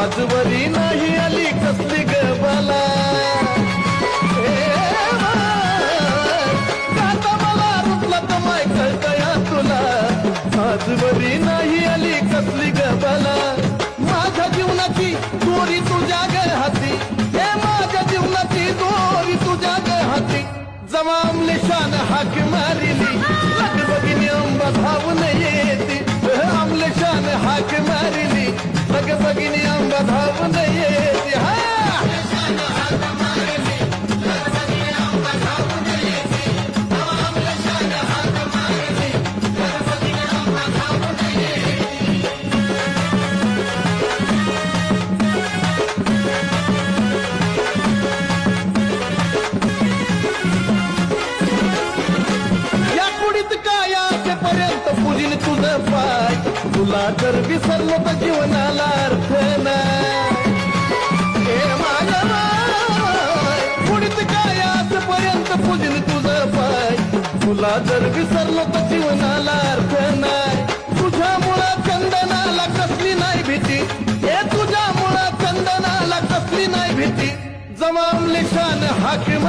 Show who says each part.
Speaker 1: आजवरी नाही आली कसली गला आता आजवरी नाही आली कसली गला माझ्या जीवनाची दोरी तुझ्या ग हाती. हे माझ्या जीवनाची दोरी तुझ्या ग हाती. जमामले शान हाक मारिली. पर्यंत पुजीन तुझं पाय. तुला जर विसरलो तर जीवनाला अर्थ नाही. पाय. तुला जर विसरलो तर जीवनाला अर्थ नाही. तुझ्या मुळा चंदनाला कसली नाही भीती. हे तुझ्या मुळा चंदनाला कसली नाही भीती. जमामले शान हाकिम